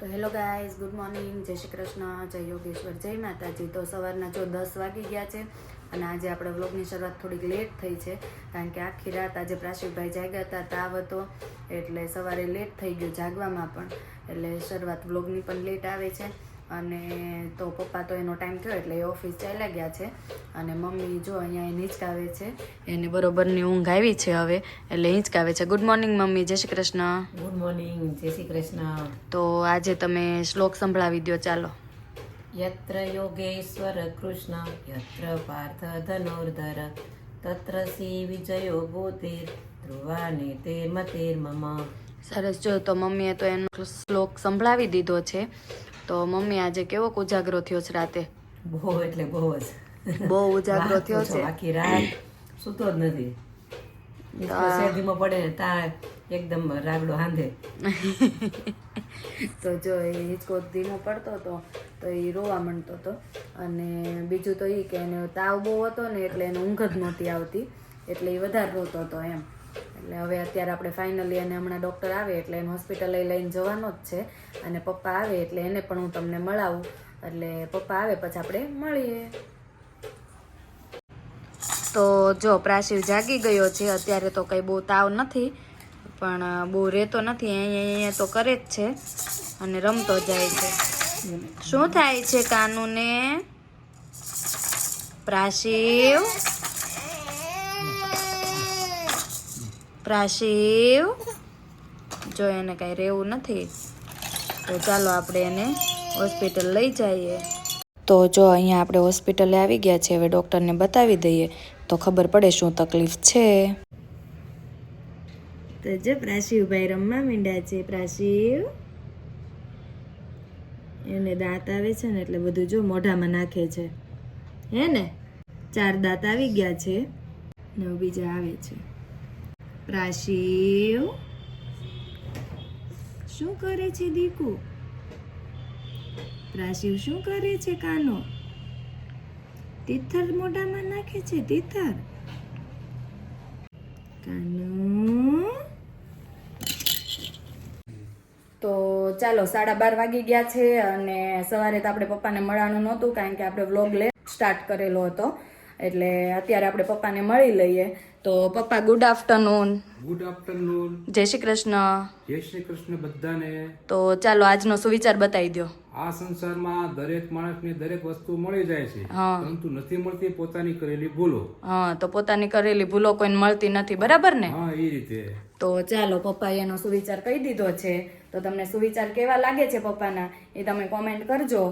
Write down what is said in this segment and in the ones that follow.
તો hello guys, good morning. જય શ્રી કૃષ્ણ, જય યોગેશ્વર, જય માતાજી. તો સવારના જો દસ વાગી ગયા છે અને આજે આપણે વ્લોગની શરૂઆત થોડીક લેટ થઈ છે, કારણ કે આખી રાત આજે પ્રાશિકભાઈ જાગ્યા હતા તાવ હતો એટલે સવારે લેટ થઈ ગયો જાગવામાં પણ. એટલે શરૂઆત વ્લોગની પણ લેટ આવે છે. અને તો પપ્પા તો એનો ટાઈમ થયો એટલે એ ઓફિસ ચાલ્યા ગયા છે. અને મમ્મી જો અહીંયા એ હિંચકાવે છે. એને બરોબરની ઊંઘ આવી છે હવે એટલે હિંચકાવે છે. Good morning mummy. Jai Shri Krishna. Good morning જય શ્રી કૃષ્ણ. તો આજે તમે શ્લોક સંભળાવી દો ચાલો. યત્ર યોગેશ્વર કૃષ્ણ યત્ર પાર્થ ધનુર્ધર તત્ર શ્રી વિજયો ભૂતિર ધ્રુવાને તે મતેર મમ. સરસ. જો તો મમ્મીએ તો એનો શ્લોક સંભળાવી દીધો છે. તો મમ્મી આજે કેવો ઉજાગરો થયો છે રાતે? બહુ એટલે બહુ જ. બહુ ઉજાગરો થયો છે આખી રાત સૂતો જ નથી. શેરડીમાં પડે ને ત્યાં એકદમ રાગડો હાંધે. તો જો એ હિંચકો ધીમો પડતો હતો તો એ રોવા માંડતો હતો. અને બીજું તો એ કે એને તાવ બહુ હતો ને એટલે એને ઊંઘ જ નહોતી આવતી. એટલે એ વધારે રોતો હતો એમ. એટલે હવે અત્યારે આપણે ફાઇનલી એને હમણાં ડૉક્ટર આવે એટલે એને હોસ્પિટલે લઈને જવાનો જ છે. અને પપ્પા આવે એટલે એને પણ હું તમને મળાવું. એટલે પપ્પા આવે પછી આપણે મળીએ. તો જો પ્રાશિવ જાગી ગયો છે. અત્યારે તો કંઈ બહુ તાવ નથી. પણ બહુ રહેતો નથી. અહીંયા અહીંયા તો કરે જ છે. અને રમતો જાય છે. શું થાય છે કાનુને? પ્રાશિવ? પ્રાશિવ. જો એને કાંઈ રહેવું નથી, તો ચાલો આપણે એને હોસ્પિટલ લઈ જઈએ. તો જો અહીંયા આપણે હોસ્પિટલે આવી ગયા છે, હવે ડૉક્ટરને બતાવી દઈએ, તો ખબર પડે શું તકલીફ છે. તો જો પ્રાશિવભાઈ રમવા મીંડ્યા છે, પ્રાશિવ. એને દાંત આવે છે ને એટલે બધું જો મોઢામાં નાખે છે. હે ને? ચાર દાંત આવી ગયા છે ને બીજા આવે છે. પ્રાશિવ શું કરે છે દીકુ? પ્રાશિવ શું કરે છે કાનો? તિથર મોઢામાં નાખે છે તિથર કાનો? તો ચાલો, સાડા બાર વાગી ગયા છે અને સવારે તો આપણે પપ્પાને મળવાનું નહોતું કારણ કે આપણે વ્લોગ લે સ્ટાર્ટ કરેલો હતો. એટલે અત્યારે આપણે પપ્પાને મળી લઈએ. તો પપ્પા ગુડ આફ્ટરનૂન ગુડ આફ્ટરનૂન જય શ્રી કૃષ્ણ. જય શ્રી કૃષ્ણ બધાને. તો ચાલો આજનો સુવિચાર બતાવી દો આ સંસારમાં દરેક માણસને દરેક વસ્તુ મળી જાય છે. પરંતુ નથી મળતી પોતાની કરેલી ભૂલો. હા તો પોતાની કરેલી ભૂલો કોઈને મળતી નથી. બરાબર ને? હા એ રીતે. તો ચાલો પપ્પાએ એનો સુવિચાર કહી દીધો છે. તો તમને સુવિચાર કેવા લાગે છે પપ્પાના એ તમે કોમેન્ટ કરજો.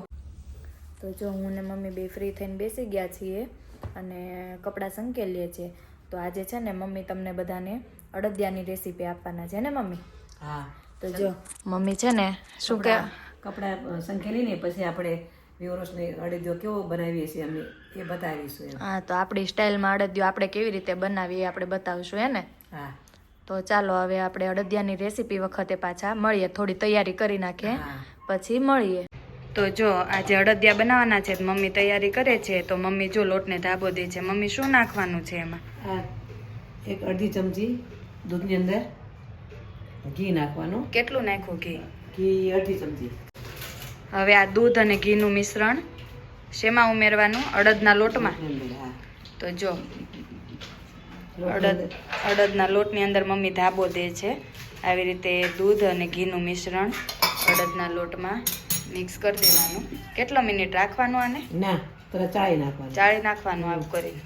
તો જો હું ને મમ્મી બે ફ્રી થઈને બેસી ગયા છીએ. અને કપડાં સંકેલીએ છીએ. તો આજે છે ને મમ્મી તમને બધાને અડદિયાની રેસીપી આપવાના છે ને મમ્મી? હા. તો જો મમ્મી છે ને શું કે કપડા સંકેલી ને પછી આપણે વ્યુઅર્સને અડદિયો કેવો બનાવીએ છીએ અમે એ બતાવીશું હા તો આપણી સ્ટાઇલમાં અડદિયો આપણે કેવી રીતે બનાવીએ આપણે બતાવશું હે ને? હા. તો ચાલો હવે આપણે અડદિયાની રેસીપી વખતે પાછા મળીએ થોડી તૈયારી કરી નાખીએ. પછી મળીએ. તો જો આજે અડદિયા બનાવવાના છે તો મમ્મી તૈયારી કરે છે તો મમ્મી જો લોટને ધાબો દે છે. મમ્મી શું નાખવાનું છે એમાં? એક અડધી ચમચી દૂધની અંદર ઘી નાખવાનું. કેટલું નાખવું ઘી? ઘી અડધી ચમચી. હવે આ દૂધ અને ઘીનું મિશ્રણ શેમાં ઉમેરવાનું? અડદના લોટમાં? તો જો અડદ અડદના લોટની અંદર મમ્મી ધાબો દે છે. આવી રીતે દૂધ અને ઘીનું મિશ્રણ અડદના લોટમાં મિક્સ કરી દેવાનું. કેટલો મિનિટ રાખવાનું આને? ના તરત ચાળી નાખવાનું. ચાળી નાખવાનું આવું કરી.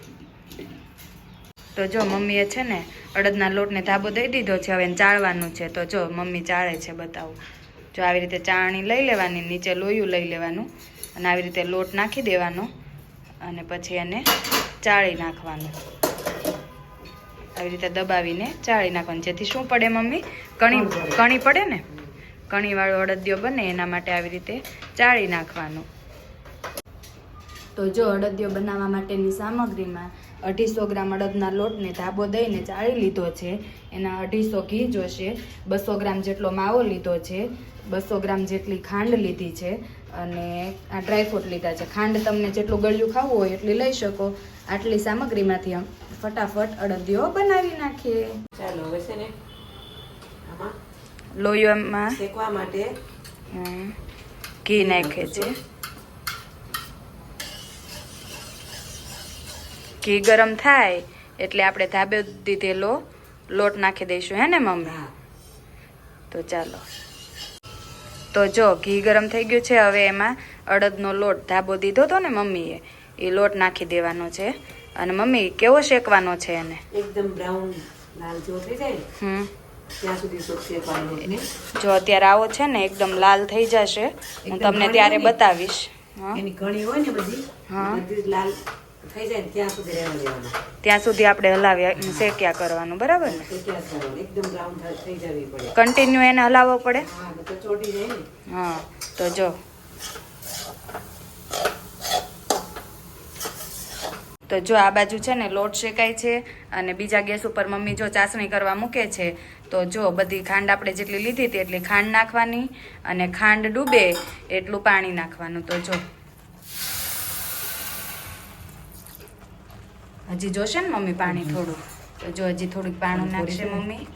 તો જો મમ્મીએ છે ને અડદના લોટને ધાબો દઈ દીધો છે હવે એને ચાળવાનું છે. તો જો મમ્મી ચાળે છે બતાવું. જો આવી રીતે ચાળણી લઈ લેવાની નીચે લોયું લઈ લેવાનું અને આવી રીતે લોટ નાખી દેવાનો અને પછી એને ચાળી નાખવાનું. આવી રીતે દબાવીને ચાળી નાખવાનું. જેથી શું પડે મમ્મી? કણી કણી પડે ને? કણીવાળો અડદિયો બને એના માટે આવી રીતે ચાળી નાખવાનું. તો જો અડદિયો બનાવવા માટેની સામગ્રીમાં અઢીસો ગ્રામ અડદના લોટને ધાબો દઈને ચાળી લીધો છે. એના અઢીસો ઘી જોશે બસો ગ્રામ જેટલો માવો લીધો છે બસો ગ્રામ જેટલી ખાંડ લીધી છે અને આ ડ્રાયફ્રૂટ લીધા છે. ખાંડ તમને જેટલું ગળ્યું ખાવું હોય એટલી લઈ શકો. આટલી સામગ્રીમાંથી આમ ફટાફટ અડદિયો બનાવી નાખીએ. ચાલો હવે છે ને આમાં લોહીમાં શેકવા માટે. ઘી નાખે છે. ઘી ગરમ થાય એટલે આપણે ધાબે દીધેલો લોટ નાખી દઈશું હે ને મમ્મી? તો ચાલો. તો જો ઘી ગરમ થઈ ગયું છે હવે એમાં અડદનો લોટ ધાબો દીધો હતો ને મમ્મીએ એ લોટ નાખી દેવાનો છે. અને મમ્મી કેવો શેકવાનો છે એને? એકદમ બ્રાઉન લાલ થઈ જાય હમ. ત્યાં સુધી જો અત્યારે આવો છે ને એકદમ લાલ થઈ જશે. હું તમને ત્યારે બતાવીશ. એની કણી હોય ને બધી હા. બધી લાલ થઈ જાય ત્યાં સુધી રહેવા દેવાના. ત્યાં સુધી આપણે હલાવ્યા શેક્યા કરવાનું બરાબર? ને તો ત્યાં જ કરવાનું. એકદમ બ્રાઉન થઈ જવી પડે. કન્ટિન્યુ એને હલાવવો પડે? હા બધા ચોટી જાય ને. હા તો જો. તો જો આ બાજુ છે ને લોટ શેકાય છે અને બીજા ગેસ ઉપર મમ્મી જો ચાસણી કરવા મૂકે છે તો જો બધી ખાંડ આપણે જેટલી લીધી હતી એટલી ખાંડ નાખવાની અને ખાંડ ડૂબે એટલું પાણી નાખવાનું. તો જો. હજી જોશે ને મમ્મી પાણી થોડું? તો જો હજી થોડુંક પાણી નાખશે મમ્મી.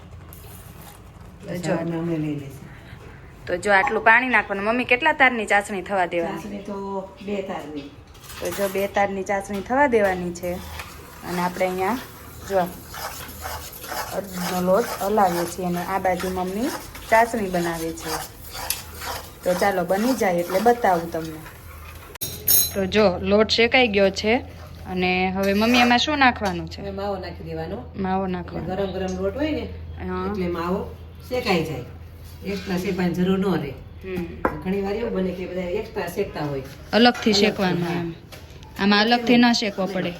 તો જો. તો જો આટલું પાણી નાખવાનું. મમ્મી કેટલા તારની ચાસણી થવા દેવાની? તો બે તારની. તો જો બે તારની ચાસણી થવા દેવાની છે. અને આપણે અહીંયા જો અડદનો લોટ હલાવીએ છીએ અને આ બાજુ મમ્મી ચાસણી બનાવે છે. તો ચાલો બની જાય એટલે બતાવું તમને. તો જો લોટ શેકાઈ ગયો છે અને હવે મમ્મી એમાં શું નાખવાનું છે? માવો નાખી દેવાનો. માવો નાખવાનો. ગરમ ગરમ લોટ હોય ને એટલે માવો શેકાઈ જાય. એક્સ્ટ્રા શેકવાની જરૂર ન રહે. ઘણી વાર એવું બને કે બધા એક્સ્ટ્રા શેકતા હોય. અલગથી શેકવાનું એમ આમાં અલગથી ન શેકવો પડે.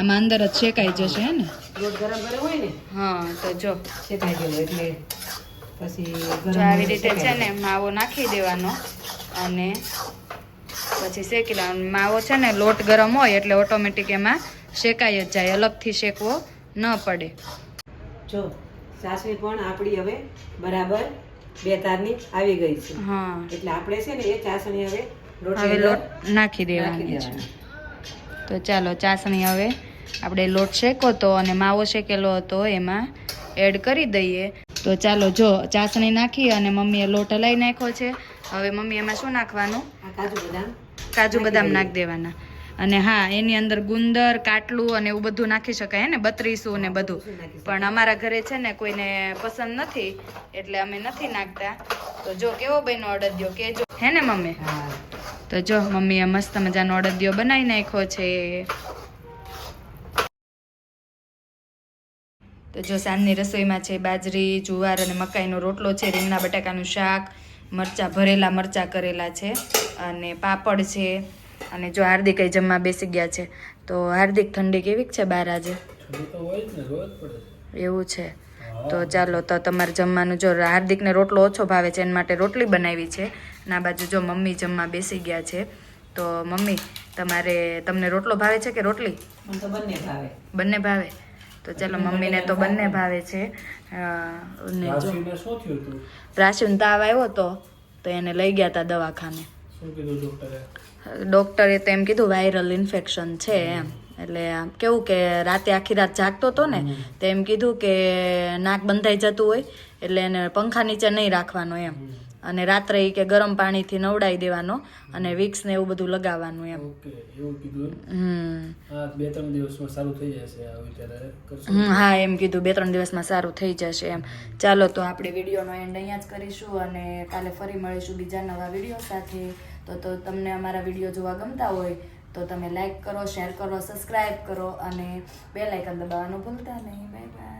આમાં અંદર જ શેકાઈ જશે હે ને? લોટ ગરમ ગરમ હોય ને? હા તો જો. શેકાઈ ગયો એટલે પછી જો આવી રીતે છે ને માવો નાખી દેવાનો અને પછી શેકી લેવાનો માવો છે ને લોટ ગરમ હોય એટલે ઓટોમેટિક એમાં શેકાઈ જ જાય અલગથી શેકવો ન પડે. જો સાસરી પણ આપણી હવે બરાબર બે તારની આવી ગઈ છે. હા. એટલે આપણે છે ને એ ચાસણી હવે લોટ નાખી દેવાની છે. તો ચાલો ચાસણી હવે આપણે લોટ શેકો હતો અને માવો શેકેલો હતો એમાં એડ કરી દઈએ. તો ચાલો જો ચાસણી નાખી અને મમ્મીએ લોટ હલાઈ નાખ્યો છે. હવે મમ્મી એમાં શું નાખવાનું? કાજુ બદામ. કાજુ બદામ. નાખી દેવાના. અને હા એની અંદર ગુંદર કાટલું અને એવું બધું નાખી શકાય ને? બત્રીસું ને બધું. પણ અમારા ઘરે છે ને કોઈને પસંદ નથી એટલે અમે નથી નાખતા. તો જો કેવો બન્યો અડદિયો કેજો. હે ને મમ્મી? હા. તો જો મમ્મીએ મસ્ત મજાનો અડદિયો બનાવી નાખ્યો છે. તો જો સાંજની રસોઈમાં છે બાજરી જુવાર અને મકાઈનો રોટલો છે રીંગણા બટાકાનું શાક મરચાં ભરેલા મરચાં કરેલા છે અને પાપડ છે અને જો હાર્દિક જમવા બેસી ગયા છે તો હાર્દિક ઠંડી કેવી છે બહાર આજે? એવું છે? તો ચાલો તો તમારે જમવાનું જો હાર્દિકને રોટલો ઓછો ભાવે છે એના માટે રોટલી બનાવી છે. અને આ બાજુ જો મમ્મી જમવા બેસી ગયા છે તો મમ્મી તમારે તમને રોટલો ભાવે છે કે રોટલી? તો બંને ભાવે. બંને ભાવે? તો ચાલો મમ્મીને તો બંને ભાવે છે. પ્રાસીન હતું તાવ આવ્યો તો તો એને લઈ ગયા હતા દવાખાને. ડોક્ટરે તો એમ કીધું વાયરલ ઇન્ફેક્શન છે એમ. એટલે કેવું કે રાતે આખી રાત જાગતો હતો ને તો એમ કીધું કે નાક બંધાઈ જતું હોય એટલે એને પંખા નીચે નહીં રાખવાનો એમ. અને રાત્રે કે ગરમ પાણીથી નવડાવી દેવાનો અને વિક્સ ને એવું બધું લગાવવાનું એમ. એવું કીધું હમ. બે ત્રણ દિવસમાં સારું થઈ જશે હમ, હા એમ કીધું બે ત્રણ દિવસમાં સારું થઈ જશે એમ. ચાલો તો આપણે વિડીયોનો એન્ડ અહીંયા જ કરીશું અને કાલે ફરી મળીશું બીજા નવા વીડિયો સાથે. તો તો તમને અમારા વીડિયો જોવા ગમતા હોય તો તમે લાઈક કરો શેર કરો સબસ્ક્રાઈબ કરો અને બે લાઇકન દબાવવાનું ભૂલતા નહીં. Bye bye